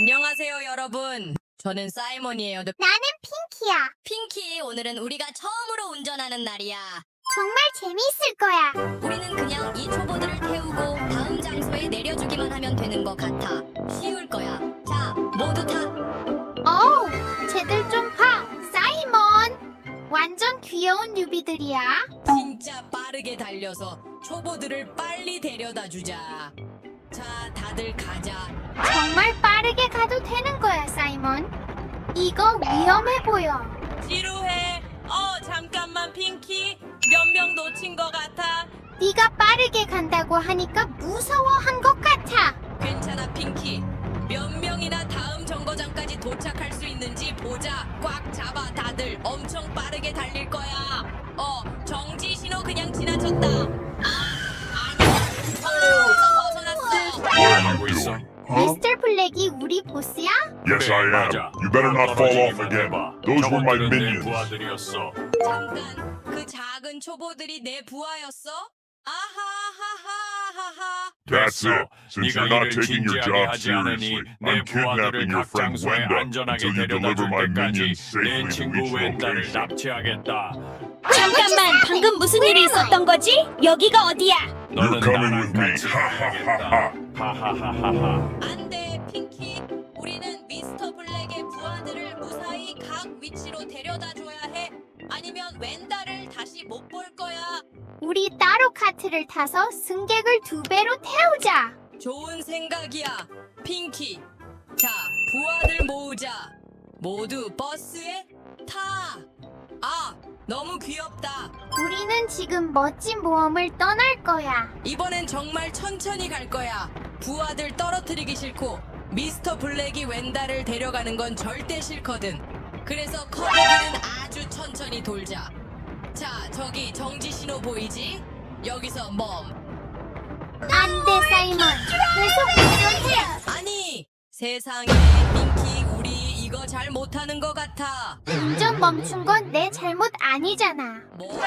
안녕하세요, 여러분. 저는 사이먼이에요. 네, 나는 핑키야. 핑키, 오늘은 우리가 처음으로 운전하는 날이야. 정말 재미있을 거야. 우리는 그냥 이 초보들을 태우고 다음 장소에 내려주기만 하면 되는 것 같아. 쉬울 거야. 자, 모두 타. 어우, 쟤들 좀 봐. 사이먼. 완전 귀여운 뉴비들이야. 진짜 빠르게 달려서 초보들을 빨리 데려다 주자. 자, 다들 가자. 정말 빠르게 가도 되는 거야, 사이먼. 이거 위험해 보여. 지루해. 어, 잠깐만, 핑키. 몇 명 놓친 것 같아. 네가 빠르게 간다고 하니까 무서워한 것 같아. 괜찮아, 핑키. 몇 명이나 다음 정거장까지 도착할 수 있는지 보자. 꽉 잡아, 다들. 엄청 빠르게 달릴 거야. 어, 정지 신호 그냥 지나쳤다. I am. You better not fall off again. Those were my minions. 잠깐, 그 작은 초보들이 내 부하였어? 아하하하하하. That's it. Since you're not taking your job seriously, 내 I'm kidnapping your 각 friend Wenda until you deliver 줄 my minions 내 safely to each location. 납치하겠다. 잠깐만, 방금 무슨 일이 있었던 거지? 여기가 어디야? You're coming with me. Ha ha ha ha. 하하하하하. 안 돼, 카트를 타서 승객을 두 배로 태우자. 좋은 생각이야, 핑키. 자, 부하들 모으자. 모두 버스에 타. 아, 너무 귀엽다. 우리는 지금 멋진 모험을 떠날 거야. 이번엔 정말 천천히 갈 거야. 부하들 떨어뜨리기 싫고 미스터 블랙이 웬다를 데려가는 건 절대 싫거든. 그래서 커브기는 아주 천천히 돌자. 자, 저기 정지 신호 보이지? 여기서 멈. 안 돼, 사이먼. 계속 운전해. 아니, 세상에 핑키 우리 이거 잘 못하는 것 같아. 운전 멈춘 건 내 잘못 아니잖아. 뭐?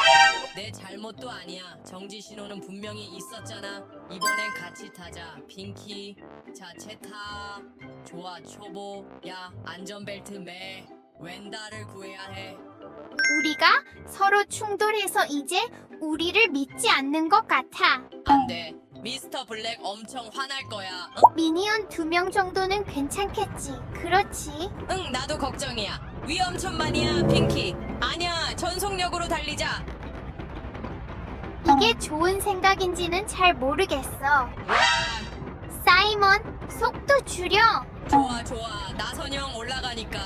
내 잘못도 아니야. 정지 신호는 분명히 있었잖아. 이번엔 같이 타자. 핑키. 자, 제 타. 좋아, 초보. 야, 안전벨트 매. 웬다를 구해야 해. 우리가 서로 충돌해서 이제 우리를 믿지 않는 것 같아. 안 돼. 미스터 블랙 엄청 화날 거야. 어? 미니언 두 명 정도는 괜찮겠지. 그렇지. 응, 나도 걱정이야. 위험천만이야, 핑키. 아니야, 전속력으로 달리자. 이게 좋은 생각인지는 잘 모르겠어. 사이먼, 속도 줄여. 좋아, 좋아. 나선형 올라가니까.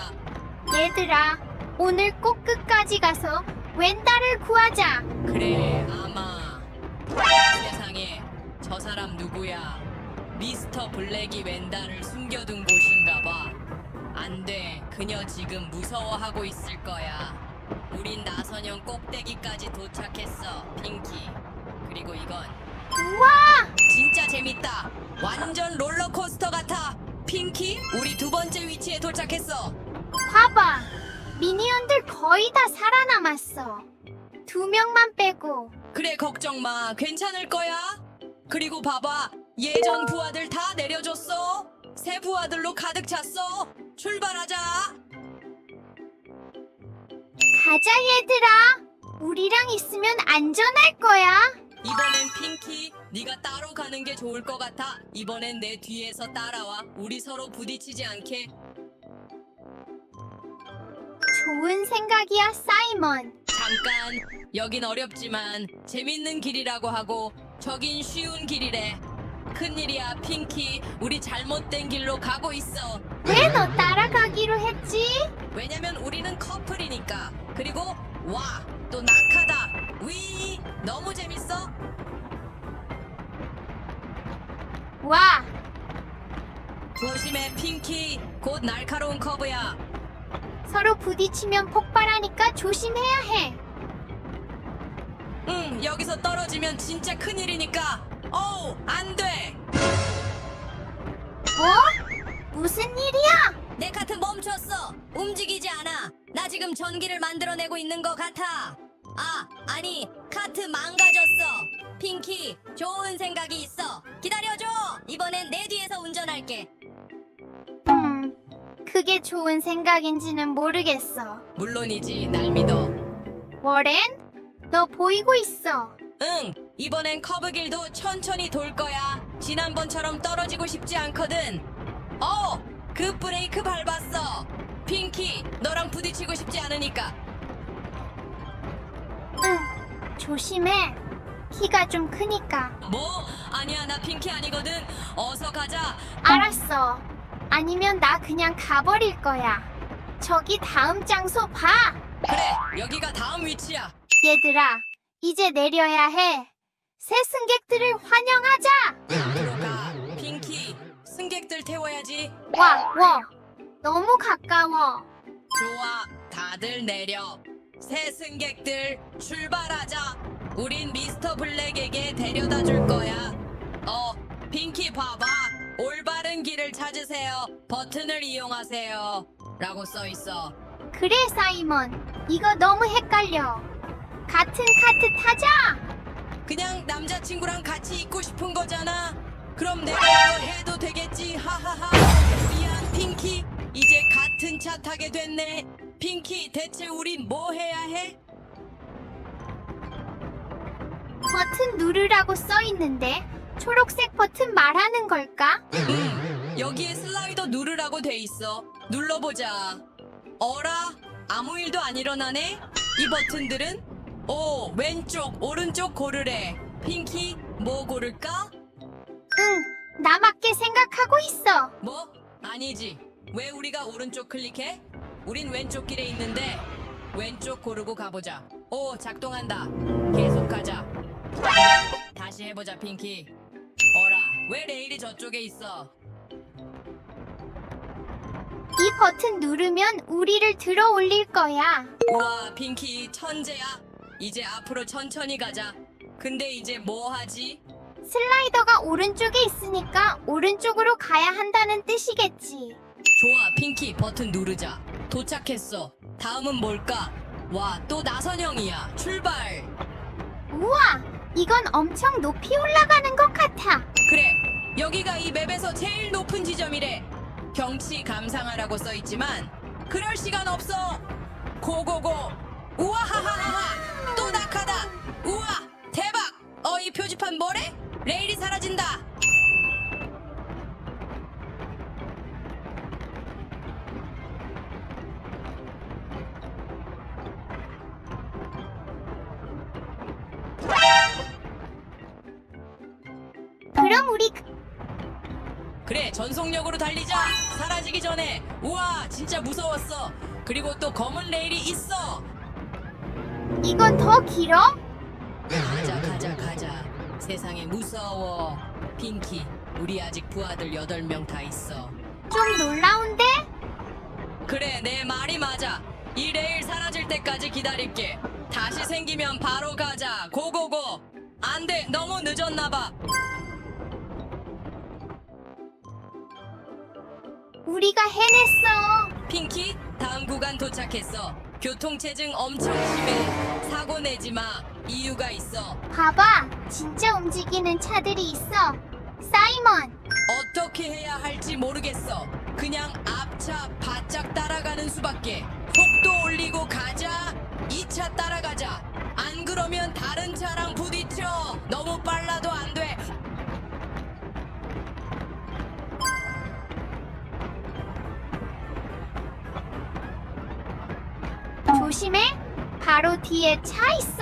얘들아, 오늘 꼭 끝까지 가서 웬다를 구하자. 그래 아마. 세상에 저 사람 누구야? 미스터 블랙이 웬다를 숨겨둔 곳인가 봐. 안돼. 그녀 지금 무서워하고 있을 거야. 우린 나선형 꼭대기까지 도착했어 핑키. 그리고 이건. 우와! 진짜 재밌다. 완전 롤러코스터 같아. 핑키 우리 두 번째 위치에 도착했어. 봐봐. 미니언들 거의 다 살아남았어. 두 명만 빼고. 그래 걱정 마. 괜찮을 거야. 그리고 봐봐. 예전 부하들 다 내려줬어. 새 부하들로 가득 찼어. 출발하자. 가자, 얘들아. 우리랑 있으면 안전할 거야. 이번엔 핑키 네가 따로 가는 게 좋을 것 같아. 이번엔 내 뒤에서 따라와. 우리 서로 부딪히지 않게 좋은 생각이야, 사이먼. 잠깐 여긴 어렵지만 재밌는 길이라고 하고 저긴 쉬운 길이래 큰일이야 핑키 우리 잘못된 길로 가고 있어 왜 너 따라가기로 했지? 왜냐면 우리는 커플이니까. 그리고 와, 또 낙하다. 위, 너무 재밌어. 와, 조심해, 핑키. 곧 날카로운 커브야. 서로 부딪히면 폭발하니까 조심해야 해. 응, 여기서 떨어지면 진짜 큰일이니까. 어우, 안 돼. 뭐? 무슨 일이야? 내 카트 멈췄어. 움직이지 않아. 나 지금 전기를 만들어내고 있는 것 같아. 아, 아니, 카트 망가졌어. 핑키, 좋은 생각이 있어. 기다려줘. 이번엔 내 뒤에서 운전할게. 음, 그게 좋은 생각인지는 모르겠어. 물론이지 날 믿어. 워렌, 너 보이고 있어. 응, 이번엔 커브길도 천천히 돌 거야. 지난번처럼 떨어지고 싶지 않거든. 어, 그 브레이크 밟았어. 핑키, 너랑 부딪히고 싶지 않으니까. 응, 조심해. 키가 좀 크니까. 뭐? 아니야, 나 핑키 아니거든. 어서 가자. 알았어. 아니면 나 그냥 가버릴 거야. 저기 다음 장소 봐. 그래, 여기가 다음 위치야. 얘들아, 이제 내려야 해. 새 승객들을 환영하자. 앞으로 가. 핑키, 승객들 태워야지. 와, 와. 너무 가까워. 좋아, 다들 내려. 새 승객들 출발하자. 우린 미스터 블랙에게 데려다 줄 거야. 어, 핑키 봐봐. 올바른 길을 찾으세요. 버튼을 이용하세요. 라고 써 있어. 그래, 사이먼. 이거 너무 헷갈려. 같은 카트 타자. 그냥 남자친구랑 같이 있고 싶은 거잖아. 그럼 내가 이거 해도 되겠지. 하하하. 미안, 핑키. 이제 같은 차 타게 됐네. 핑키, 대체 우린 뭐 해야 해? 버튼 누르라고 써 있는데 초록색 버튼 말하는 걸까? 음, 여기에 슬라이더 누르라고 돼 있어. 눌러보자. 어라? 아무 일도 안 일어나네? 이 버튼들은? 오, 왼쪽, 오른쪽 고르래. 핑키, 뭐 고를까? 응, 나 맞게 생각하고 있어. 뭐? 아니지. 왜 우리가 오른쪽 클릭해? 우린 왼쪽 길에 있는데 왼쪽 고르고 가보자. 오, 작동한다. 계속 가자. 다시 해보자, 핑키. 왜 레일이 저쪽에 있어? 이 버튼 누르면 우리를 들어 올릴 거야. 우와, 핑키 천재야. 이제 앞으로 천천히 가자. 근데 이제 뭐 하지? 슬라이더가 오른쪽에 있으니까 오른쪽으로 가야 한다는 뜻이겠지. 좋아, 핑키 버튼 누르자. 도착했어. 다음은 뭘까? 와, 또 나선형이야. 출발. 우와, 이건 엄청 높이 올라가는 것 같아. 여기가 이 맵에서 제일 높은 지점이래. 경치 감상하라고 써 있지만 그럴 시간 없어. 고고고. 우와하하하. 또 낙하다. 우와, 대박. 어, 이 표지판 뭐래? 레일이 사라진다. 그럼 우리 그- 그래, 전속력으로 달리자. 사라지기 전에. 우와, 진짜 무서웠어. 그리고 또 검은 레일이 있어. 이건 더 길어? 가자 가자 가자 세상에 무서워 핑키 우리 아직 부하들 8명 다 있어 좀 놀라운데? 그래 내 말이 맞아 이 레일 사라질 때까지 기다릴게 다시 생기면 바로 가자 고고고 안돼 너무 늦었나봐 우리가 해냈어. 핑키 다음 구간 도착했어 교통체증 엄청 심해 사고 내지 마 이유가 있어 봐봐, 진짜 움직이는 차들이 있어. 사이먼, 어떻게 해야 할지 모르겠어. 그냥 앞차 바짝 따라가는 수밖에. 속도 올리고 가자. 2차 따라가자. 안 그러면 다른 차랑 부딪혀. 너무 빨라도 안 돼. 조심해. 바로 뒤에 차 있어.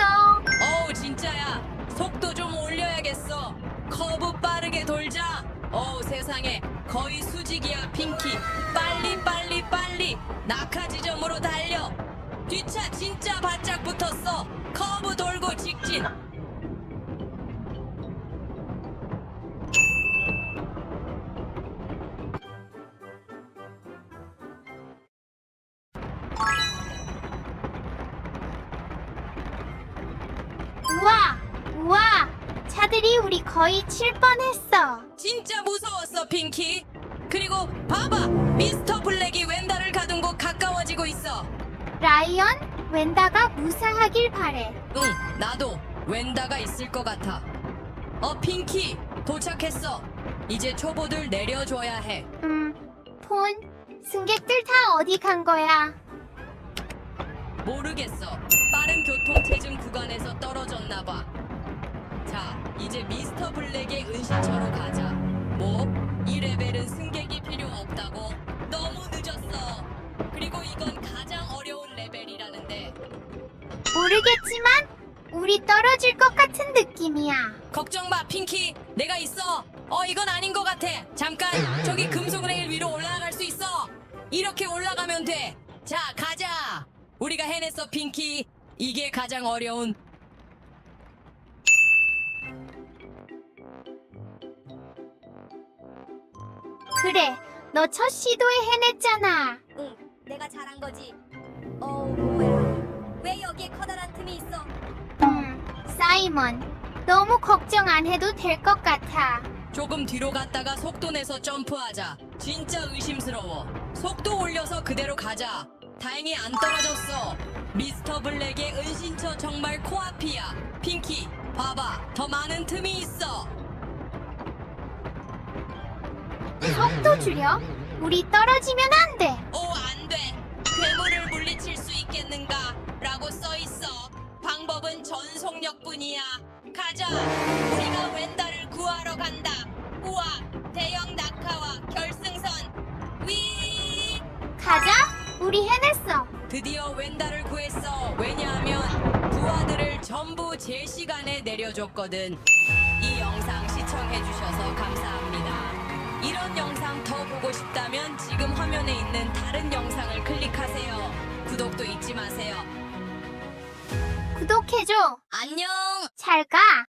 어우, 진짜야. 속도 좀 올려야겠어. 커브 빠르게 돌자. 어우, 세상에. 거의 수직이야, 핑키. 빨리, 빨리, 빨리. 낙하 지점으로 달려. 뒷차 진짜 바 거의 칠 뻔했어. 진짜 무서웠어, 핑키. 그리고 봐봐, 미스터 블랙이 웬다를 가둔 곳 가까워지고 있어. 라이언, 웬다가 무사하길 바래. 응, 나도 웬다가 있을 것 같아. 어, 핑키, 도착했어. 이제 초보들 내려줘야 해. 음, 폰, 승객들 다 어디 간 거야? 모르겠어. 빠른 교통 체증 구간에서 떨어졌나 봐. 자, 이제 미스터 블랙의 은신처로 가자. 뭐? 이 레벨은 승객이 필요 없다고? 너무 늦었어. 그리고 이건 가장 어려운 레벨이라는데. 모르겠지만 우리 떨어질 것 같은 느낌이야. 걱정 마, 핑키. 내가 있어. 어, 이건 아닌 것 같아. 잠깐, 저기 금속 레일 위로 올라갈 수 있어. 이렇게 올라가면 돼. 자, 가자. 우리가 해냈어, 핑키. 이게 가장 어려운. 그래, 너 첫 시도에 해냈잖아. 응, 내가 잘한 거지. 어, 뭐야? 왜 여기에 커다란 틈이 있어? 음, 사이먼, 너무 걱정 안 해도 될 것 같아. 조금 뒤로 갔다가 속도 내서 점프하자. 진짜 의심스러워. 속도 올려서 그대로 가자. 다행히 안 떨어졌어. 미스터 블랙의 은신처 정말 코앞이야. 핑키, 봐봐. 더 많은 틈이 있어. 속도 줄여. 우리 떨어지면 안 돼. 오, 안 돼. 괴물을 물리칠 수 있겠는가? 라고 써 있어. 방법은 전속력뿐이야. 가자. 우리가 웬다를 구하러 간다. 우와, 대형 낙하와 결승선. 위! 가자. 우리 해냈어. 드디어 웬다를 구했어. 왜냐하면 부하들을 전부 제 시간에 내려줬거든. 이 영상 시청해주셔서 감사합니다. 이런 영상 더 보고 싶다면 지금 화면에 있는 다른 영상을 클릭하세요. 구독도 잊지 마세요. 구독해줘. 안녕! 잘 가.